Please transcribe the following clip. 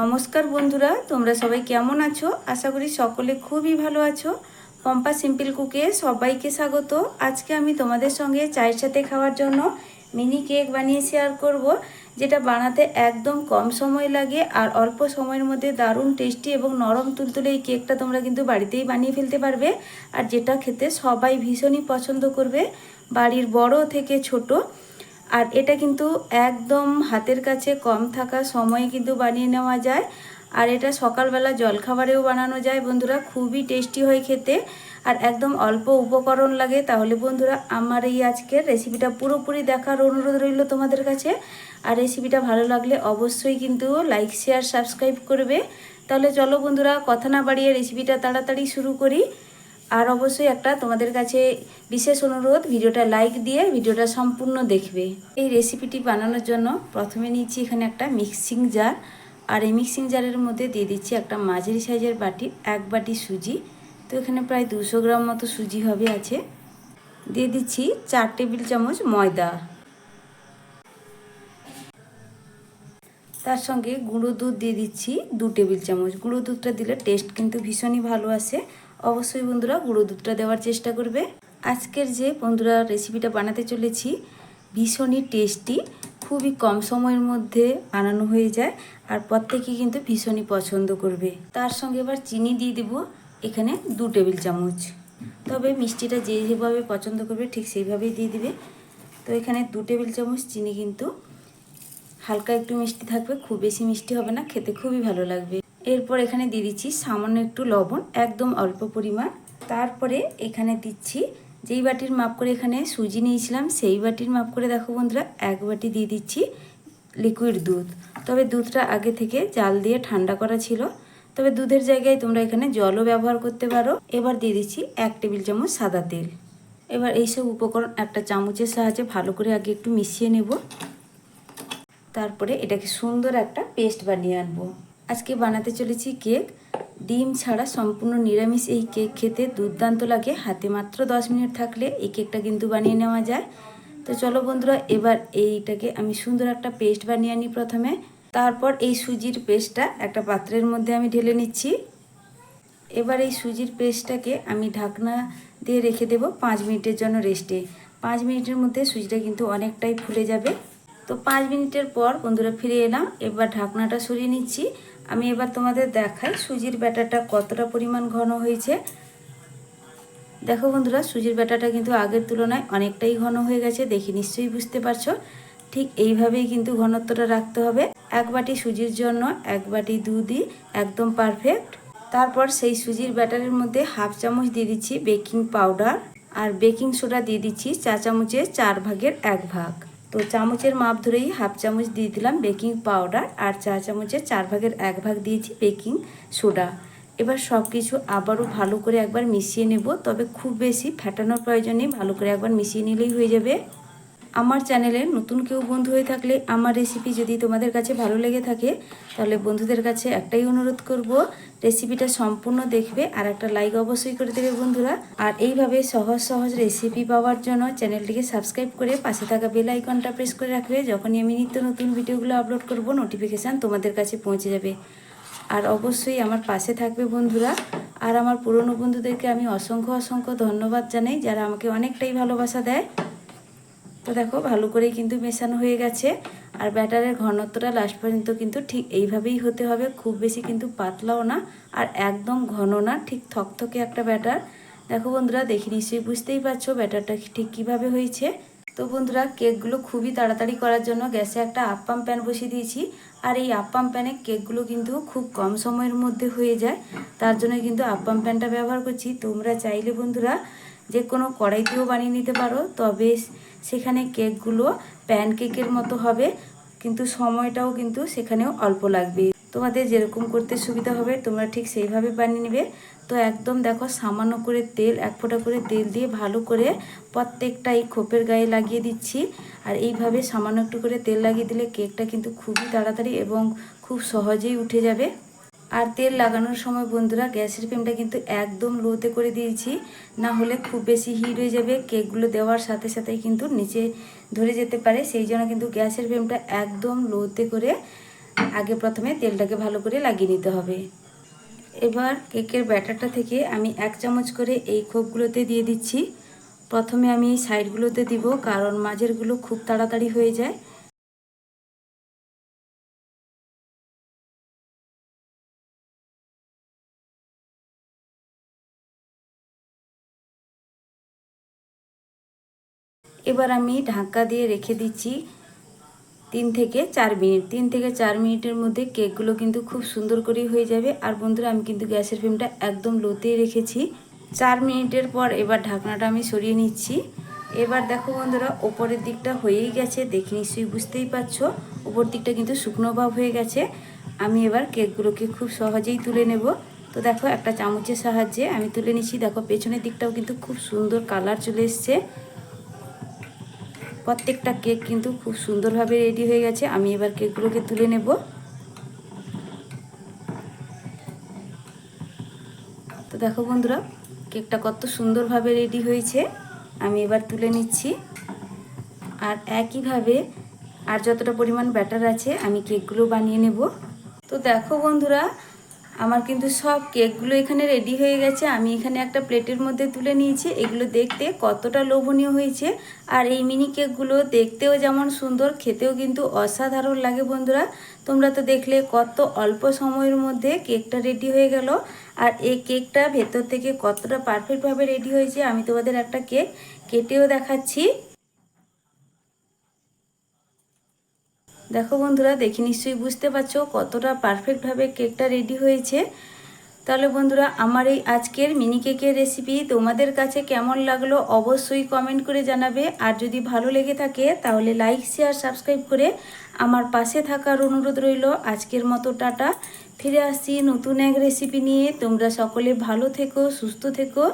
নমস্কার বন্ধুরা, তোমরা সবাই কেমন আছো? আশা করি সকলে খুবই ভালো আছো। পম্পা সিম্পল কুকে সবাইকে স্বাগত। আজকে আমি তোমাদের সঙ্গে চায়ের সাথে খাওয়ার জন্য মিনি কেক বানিয়ে শেয়ার করব, যেটা বানাতে একদম কম সময় লাগে আর অল্প সময়ের মধ্যে দারুণ টেস্টি এবং নরম তুলতুলে এই কেকটা তোমরা কিন্তু বাড়িতেই বানিয়ে ফেলতে পারবে আর যেটা খেতে সবাই ভীষণই পছন্দ করবে। বাড়ির বড় থেকে ছোট আর এটা কিন্তু একদম হাতের কাছে কম থাকা সময়ে কিন্তু বানিয়ে নেওয়া যায়। আর এটা সকালবেলা জলখাবারেও বানানো যায় বন্ধুরা, খুবই টেস্টি হয় খেতে। আর একদম অল্প উপকরণ লাগে। তাহলে বন্ধুরা, আমার এই আজকের রেসিপিটা পুরোপুরি দেখার অনুরোধ রইল তোমাদের কাছে। আর রেসিপিটা ভালো লাগলে অবশ্যই কিন্তু লাইক, শেয়ার, সাবস্ক্রাইব করবে। তাহলে চলো বন্ধুরা, কথা না বাড়িয়ে রেসিপিটা তাড়াতাড়ি শুরু করি। আর অবশ্যই একটা তোমাদের কাছে বিশেষ অনুরোধ, ভিডিওটা লাইক দিয়ে ভিডিওটা সম্পূর্ণ দেখবে। এই রেসিপিটি বানানোর জন্য প্রথমে নিচ্ছি এখানে একটা মিক্সিং জার আর এই মিক্সিং জারের মধ্যে দিয়ে দিচ্ছি একটা মাঝারি সাইজের বাটি, এক বাটি সুজি। তো এখানে প্রায় দুশো গ্রাম মতো সুজি হবে আছে। দিয়ে দিচ্ছি চার টেবিল চামচ ময়দা। তার সঙ্গে গুঁড়ো দুধ দিয়ে দিচ্ছি দু টেবিল চামচ। গুঁড়ো দুধটা দিলে টেস্ট কিন্তু ভীষণই ভালো আসে। অবশ্যই বন্ধুরা গুঁড়ো দুধটা দেওয়ার চেষ্টা করবে। আজকের যে বন্ধুরা রেসিপিটা বানাতে চলেছি, ভীষণই টেস্টি খুবই কম সময়ের মধ্যে বানানো হয়ে যায় আর প্রত্যেকেই কিন্তু ভীষণই পছন্দ করবে। তার সঙ্গে এবার চিনি দিয়ে দেবো এখানে দু টেবিল চামচ। তবে মিষ্টিটা যে যেভাবে পছন্দ করবে ঠিক সেইভাবেই দিয়ে দিবে। তো এখানে দু টেবিল চামচ চিনি কিন্তু হালকা একটু মিষ্টি থাকবে, খুব বেশি মিষ্টি হবে না, খেতে খুবই ভালো লাগবে। এরপর এখানে দিয়ে দিচ্ছি সামান্য একটু লবণ, একদম অল্প পরিমাণ। তারপরে এখানে দিচ্ছি, যেই বাটির মাপ করে এখানে সুজি নিয়েছিলাম, সেই বাটির মাপ করে দেখো বন্ধুরা, এক বাটি দিয়ে দিচ্ছি লিকুইড দুধ। তবে দুধটা আগে থেকে জাল দিয়ে ঠান্ডা করা ছিল। তবে দুধের জায়গায় তোমরা এখানে জলও ব্যবহার করতে পারো। এবার দিয়ে দিচ্ছি এক টেবিল চামচ সাদা তেল। এবার এইসব উপকরণ একটা চামচের সাহায্যে ভালো করে আগে একটু মিশিয়ে নেব। তারপরে এটাকে সুন্দর একটা পেস্ট বানিয়ে আনব। আজকে বানাতে চলেছি কেক। ডিম ছাড়া সম্পূর্ণ নিরামিষ এই কেক খেতে দুর্দান্ত লাগে। হাতে মাত্র দশ মিনিট থাকলে এই কেকটা কিন্তু বানিয়ে নেওয়া যায়। তো চলো বন্ধুরা, এবার এইটাকে আমি সুন্দর একটা পেস্ট বানিয়ে আনি প্রথমে। তারপর এই সুজির পেস্টটা একটা পাত্রের মধ্যে আমি ঢেলে নিচ্ছি। এবার এই সুজির পেস্টটাকে আমি ঢাকনা দিয়ে রেখে দেব পাঁচ মিনিটের জন্য রেস্টে। পাঁচ মিনিটের মধ্যে সুজিটা কিন্তু অনেকটাই ফুলে যাবে। তো পাঁচ মিনিটের পর বন্ধুরা ফিরে এলাম, এবার ঢাকনাটা সরিয়ে নিচ্ছি। আমি এবার তোমাদের দেখাই সুজির ব্যাটারটা কতটা পরিমাণ ঘন হয়েছে। দেখো বন্ধুরা, সুজির ব্যাটারটা কিন্তু আগের তুলনায় অনেকটাই ঘন হয়ে গেছে, দেখি নিশ্চয়ই বুঝতে পারছ। ঠিক এইভাবেই কিন্তু ঘনত্বটা রাখতে হবে। এক বাটি সুজির জন্য এক বাটি দুধই একদম পারফেক্ট তারপর সেই সুজির ব্যাটারের মধ্যে হাফ চামচ দিয়ে দিচ্ছি বেকিং পাউডার আর বেকিং সোডা দিয়ে দিচ্ছি চা চামচের চার ভাগের এক ভাগ। তো চামচের মাপ ধরেই হাফ চামচ দিয়ে দিলাম বেকিং পাউডার আর চা চামচের চার ভাগের এক ভাগ দিয়েছি বেকিং সোডা। এবার সব কিছু আবারও ভালো করে একবার মিশিয়ে নেব, তবে খুব বেশি ফ্যাটানোর প্রয়োজনে ভালো করে একবার মিশিয়ে নিলেই হয়ে যাবে। আমার চ্যানেলে নতুন কেউ বন্ধু হয়ে থাকলে আমার রেসিপি যদি তোমাদের কাছে ভালো লেগে থাকে, তাহলে বন্ধুদের কাছে একটাই অনুরোধ করব রেসিপিটা সম্পূর্ণ দেখবে আর একটা লাইক অবশ্যই করে দেবে বন্ধুরা। আর এইভাবে সহজ সহজ রেসিপি পাওয়ার জন্য চ্যানেলটিকে সাবস্ক্রাইব করে পাশে থাকা বেল আইকনটা প্রেস করে রাখবে। যখনই আমি নিত্য নতুন ভিডিওগুলো আপলোড করব নোটিফিকেশান তোমাদের কাছে পৌঁছে যাবে। আর অবশ্যই আমার পাশে থাকবে বন্ধুরা। আর আমার পুরনো বন্ধুদেরকে আমি অসংখ্য অসংখ্য ধন্যবাদ জানাই, যারা আমাকে অনেকটাই ভালোবাসা দেয়। তো দেখো, ভালো করেই কিন্তু মেশানো হয়ে গেছে। আর ব্যাটারের ঘনত্বটা লাস্ট পর্যন্ত কিন্তু ঠিক এইভাবেই হতে হবে, খুব বেশি কিন্তু পাতলাও না আর একদম ঘন না, ঠিক থকথকে একটা ব্যাটার। দেখো বন্ধুরা, দেখে নিশ্চয়ই বুঝতেই পারছ ব্যাটারটা ঠিক কীভাবে হয়েছে। তো বন্ধুরা, কেকগুলো খুবই তাড়াতাড়ি করার জন্য গ্যাসে একটা আপ্পাম প্যান বসিয়ে দিয়েছি। আর এই আপ্পাম প্যানে কেকগুলো কিন্তু খুব কম সময়ের মধ্যে হয়ে যায়। তার জন্য কিন্তু আপ্পাম প্যানটা ব্যবহার করছি। তোমরা চাইলে বন্ধুরা যে কোনো কড়াইতেও বানিয়ে নিতে পারো, তবে সেখানে কেকগুলো প্যান কেকের মতো হবে, কিন্তু সময়টাও কিন্তু সেখানেও অল্প লাগবে। তোমাদের যেরকম করতে সুবিধা হবে, তোমরা ঠিক সেইভাবে বানিয়ে নেবে। তো একদম দেখো, সামান্য করে তেল, এক ফোঁটা করে তেল দিয়ে ভালো করে প্রত্যেকটা এই খোপের গায়ে লাগিয়ে দিচ্ছি। আর এইভাবে সামান্য একটু করে তেল লাগিয়ে দিলে কেকটা কিন্তু খুবই তাড়াতাড়ি এবং খুব সহজেই উঠে যাবে। আর তেল লাগানোর সময় বন্ধুরা গ্যাসের ফ্লেমটা কিন্তু একদম লোতে করে দিয়েছি। না হলে খুব বেশি হিট হয়ে যাবে, কেকগুলো দেওয়ার সাথে সাথেই কিন্তু নিচে ধরে যেতে পারে। সেই জন্য কিন্তু গ্যাসের ফ্লেমটা একদম লোতে করে আগে প্রথমে তেলটাকে ভালো করে লাগিয়ে নিতে হবে। এবার কেকের ব্যাটারটা থেকে আমি এক চামচ করে এই খোপগুলোতে দিয়ে দিচ্ছি। প্রথমে আমি সাইডগুলোতে দিব, কারণ মাঝেরগুলো খুব তাড়াতাড়ি হয়ে যায়। এবার আমি ঢাকা দিয়ে রেখে দিচ্ছি তিন থেকে চার মিনিট। তিন থেকে চার মিনিটের মধ্যে কেকগুলো কিন্তু খুব সুন্দর করেই হয়ে যাবে। আর বন্ধুরা, আমি কিন্তু গ্যাসের ফ্লেমটা একদম লোতেই রেখেছি। চার মিনিটের পর এবার ঢাকনাটা আমি সরিয়ে নিচ্ছি। এবার দেখো বন্ধুরা, ওপরের দিকটা হয়েই গেছে। দেখে নিশ্চয়ই বুঝতেই পারছ, ওপর দিকটা কিন্তু শুকনো ভাব হয়ে গেছে। আমি এবার কেকগুলোকে খুব সহজেই তুলে নেব। তো দেখো, একটা চামচের সাহায্যে আমি তুলে নিচ্ছি। দেখো, পেছনের দিকটাও কিন্তু খুব সুন্দর কালার চলে এসছে। প্রত্যেকটা কেক কিন্তু খুব সুন্দরভাবে রেডি হয়ে গেছে। আমি এবার কেকগুলোকে তুলে নেব। তো দেখো বন্ধুরা, কেকটা কত সুন্দরভাবে রেডি হয়েছে। আমি এবার তুলে নিচ্ছি। আর একইভাবে, আর যতটা পরিমাণ ব্যাটার আছে, আমি কেকগুলো বানিয়ে নেব। তো দেখো বন্ধুরা আমার কিন্তু সব কেকগুলো এখানে রেডি হয়ে গেছে। আমি এখানে একটা প্লেটের মধ্যে তুলে নিয়েছি। এগুলো দেখতে কতটা লোভনীয় হয়েছে। আর এই মিনি কেকগুলো দেখতেও যেমন সুন্দর, খেতেও কিন্তু অসাধারণ লাগে বন্ধুরা। তোমরা তো দেখলে কত অল্প সময়ের মধ্যে কেকটা রেডি হয়ে গেল। আর এই কেকটা ভেতর থেকে কতটা পারফেক্টভাবে রেডি হয়েছে, আমি তোমাদের একটা কেক কেটেও দেখাচ্ছি। দেখো বন্ধুরা, দেখে নিশ্চয়ই বুঝতে পারছ কতটা পারফেক্টভাবে কেকটা রেডি হয়েছে। তাহলে বন্ধুরা, আমার এই আজকের মিনি কেকের রেসিপি তোমাদের কাছে কেমন লাগল অবশ্যই কমেন্ট করে জানাবে। আর যদি ভালো লেগে থাকে, তাহলে লাইক শেয়ার সাবস্ক্রাইব করে আমার পাশে থাকার অনুরোধ রইল। আজকের মতো টাটা। ফিরে আসছি নতুন এক রেসিপি নিয়ে। তোমরা সকলে ভালো থেকো, সুস্থ থেকো।